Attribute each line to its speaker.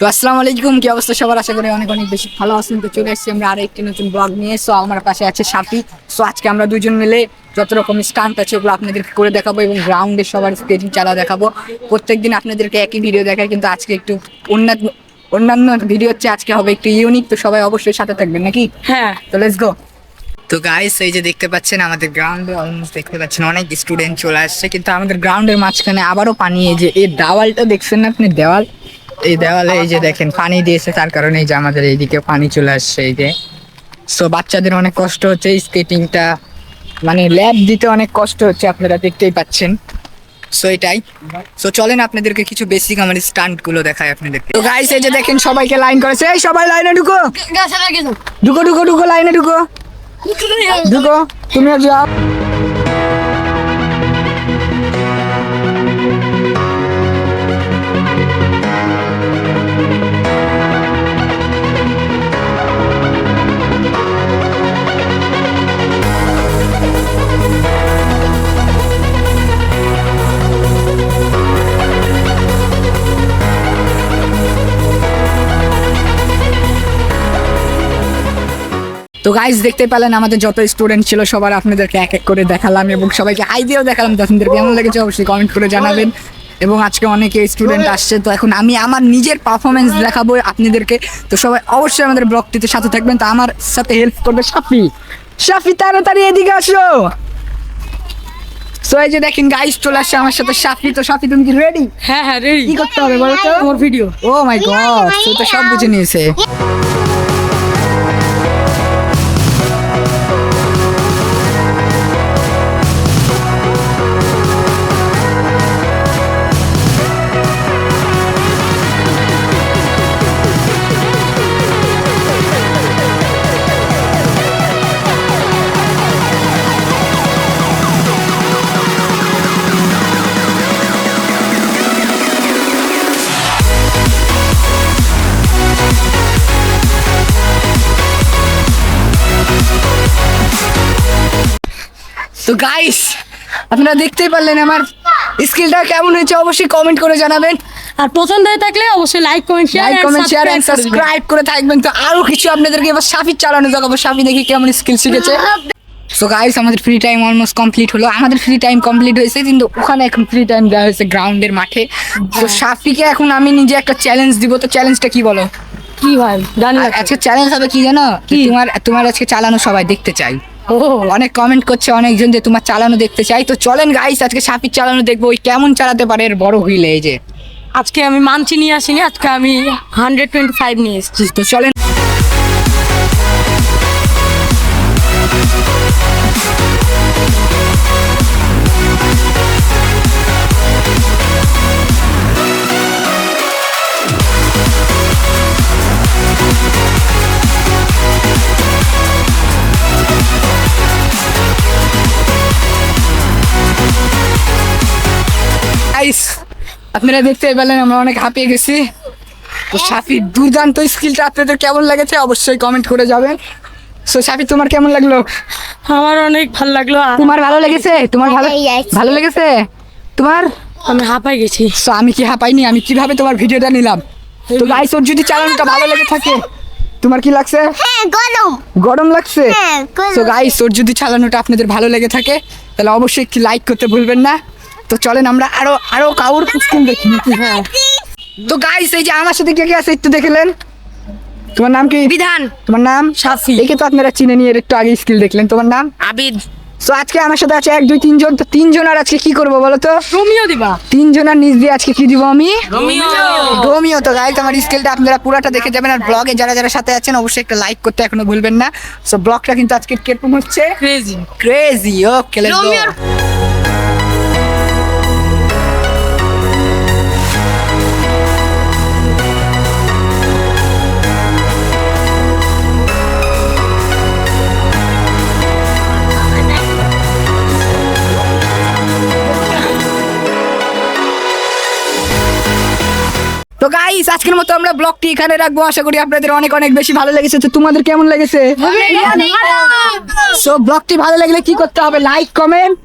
Speaker 1: তো আসসালামু আলাইকুম কি অবস্থা সবার? আশা করি অনেক অনেক বেশি ভালো আছেন। তো চলে এসেছি আমরা আরেকটি নতুন ব্লগ নিয়ে। সো আমার পাশে আছে সাপি সো আজকে আমরা দুজন মিলে যত রকম স্টান্ট আছে ওগুলো আপনাদেরকে করে দেখাবো এবং গ্রাউন্ডে সবার স্কেটিং চালা দেখাবো। প্রত্যেকদিন আপনাদেরকে একই ভিডিও দেখায় কিন্তু আজকে একটু অন্যান্য অন্যান্য ভিডিও হচ্ছে আজকে হবে একটু ইউনিক তো সবাই অবশ্যই সাথে থাকবেন নাকি?
Speaker 2: হ্যাঁ।
Speaker 1: তো লেটস গো তো গাইস এই যে দেখতে পাচ্ছেন আমাদের গ্রাউন্ডে অলমোস্ট দেখতে পাচ্ছেন অনেক স্টুডেন্ট চলে আসছে কিন্তু আমাদের গ্রাউন্ডের মাঝখানে আবারও পানি এই যে এই দেওয়ালটা দেখছেন না আপনি? দেওয়াল? এই দেওয়ালে এই যে দেখেন পানি দিয়েছে তার কারণে এই যে আমাদের এইদিকে পানি চলে আসছে এই যে। সো বাচ্চাদের অনেক কষ্ট হচ্ছে স্কেটিংটা মানে ল্যাব দিতে অনেক কষ্ট হচ্ছে আপনারা দেখতেই পাচ্ছেন। সো এটাই। সো চলেন আপনাদেরকে কিছু বেসিক আমার স্টান্টগুলো দেখায় আপনাদেরকে। তো গাইস এই যে দেখেন সবাইকে লাইন করেছে। এই সবাই লাইনে ঢুকো। ঢুকো ঢুকো ঢুকো লাইনে ঢুকো। ঢুকো তুমিও যাও। তো গাইজ দেখতে পেলেন আমাদের যত স্টুডেন্ট ছিল সবার আপনাদেরকে এক এক করে দেখালাম এবং সবাইকে হাই দিয়েও দেখালাম। তো আপনাদের কেমন লেগেছে অবশ্যই কমেন্ট করে জানাবেন। এবং আজকে অনেকে স্টুডেন্ট আসছে তো এখন আমি আমার নিজের পারফরমেন্স দেখাবো আপনাদেরকে। তো সবাই অবশ্যই আমাদের ব্লগটিতে সাথে থাকবেন। তো আমার সাথে হেল্প করবে সাফি সাফি তাড়াতাড়ি এদিকে আসো। সো এই যে দেখেন গাইজ চলে আসছে আমার সাথে সাফি তো সাফি তুমি কি রেডি
Speaker 2: হ্যাঁ হ্যাঁ রেডি
Speaker 1: কি করতে হবে বলো তো?
Speaker 2: আমার ভিডিও
Speaker 1: ও মাই গড তো সব বুঝে নিয়েছে। তো গাইস আপনারা দেখতেই পারলেন আমার স্কিলটা কেমন হয়েছে অবশ্যই কমেন্ট করে জানাবেন।
Speaker 2: আর পছন্দ হয়ে থাকলে অবশ্যই like comment share
Speaker 1: like comment share and subscribe করে থাকবেন। তো আরও কিছু আপনাদেরকে এবার সাফির চালানো দেখাবো সাফি দেখি কেমন স্কিল শিখেছে। সো গাইস আমাদের ফ্রি টাইম অলমোস্ট কমপ্লিট হলো। আমাদের ফ্রি টাইম কমপ্লিট হয়েছে কিন্তু ওখানে এখন ফ্রি টাইম দেওয়া হয়েছে গ্রাউন্ডের মাঠে। তো সাফিকে এখন আমি নিজে একটা চ্যালেঞ্জ দিব। তো চ্যালেঞ্জটা কি বলো?
Speaker 2: কি ভাই? জানি
Speaker 1: আজকে চ্যালেঞ্জ হবে কি জানো? কি? তোমার তোমার আজকে চালানো সবাই দেখতে চাই
Speaker 2: ও
Speaker 1: অনেক কমেন্ট করছে অনেকজন যে তোমার চালানো দেখতে চাই। তো চলেন গাইস আজকে সাপির চালানো দেখব। ওই কেমন চালাতে পারে এর বড় হুইলে এই যে।
Speaker 2: আজকে আমি মানছি নিয়ে আসিনি আজকে আমি হান্ড্রেড টোয়েন্টি ফাইভ নিয়ে এসেছি।
Speaker 1: তো চলেন। আপনারা দেখতে পেলেন আমরা অনেক হাঁপিয়ে গেছি। তো সাফির দুর্দান্ত স্কিলটা আপনাদের কেমন লেগেছে অবশ্যই কমেন্ট করে যাবেন। সো সাফি তোমার কেমন লাগল?
Speaker 2: আমার অনেক ভালো লাগল।
Speaker 1: তোমার ভালো লেগেছে? তোমার ভালো ভালো লেগেছে? তোমার?
Speaker 2: আমি হাঁপাই গেছি।
Speaker 1: সো আমি কি হাঁপাইনি? আমি কীভাবে তোমার ভিডিওটা নিলাম? তো গাইস ওর যদি চালানোটা ভালো লেগে থাকে তোমার কি লাগছে?
Speaker 3: হ্যাঁ গরম।
Speaker 1: গরম লাগছে?
Speaker 3: হ্যাঁ,
Speaker 1: তো গাইস ওর যদি চালানোটা আপনাদের ভালো লেগে থাকে তাহলে অবশ্যই একটি লাইক করতে ভুলবেন না। তো চলেন আমরা আরও আরও কাউর স্কিল দেখি। হ্যাঁ। তো গাইস এই যে আমার সাথে কে কে আছে একটু দেখলেন তোমার নাম কি?
Speaker 2: বিধান।
Speaker 1: তোমার নাম?
Speaker 2: সাফি।
Speaker 1: একে তো আপনারা চিনে নিয়ে একটু আগে স্কিল দেখলেন। তোমার নাম?
Speaker 2: আবিদ।
Speaker 1: তো আজকে আমার সাথে আছে এক দুই তিনজন তো তিনজন আর আজকে কি করব বলো তো?
Speaker 2: রোমিও দিবা।
Speaker 1: তিনজন আর নিজ দিয়ে আজকে কি দিব আমি?
Speaker 2: রোমিও।
Speaker 1: রোমিও। তো গাইজ আমার স্কেলটা আপনারা পুরাটা দেখে যাবেন। আর ব্লগে যারা যারা সাথে আছেন অবশ্যই একটা লাইক করতে এখনও ভুলবেন না। সো ব্লগটা কিন্তু আজকে কেরকম হচ্ছে?
Speaker 2: Crazy
Speaker 1: crazy okay let's go guys আজকের মতো আমরা ব্লগটি এখানে রাখব। আশা করি আপনাদের অনেক অনেক বেশি ভালো লেগেছে। তো তোমাদের কেমন লেগেছে? সো ব্লগটি ভালো লাগলে কি করতে হবে? Like comment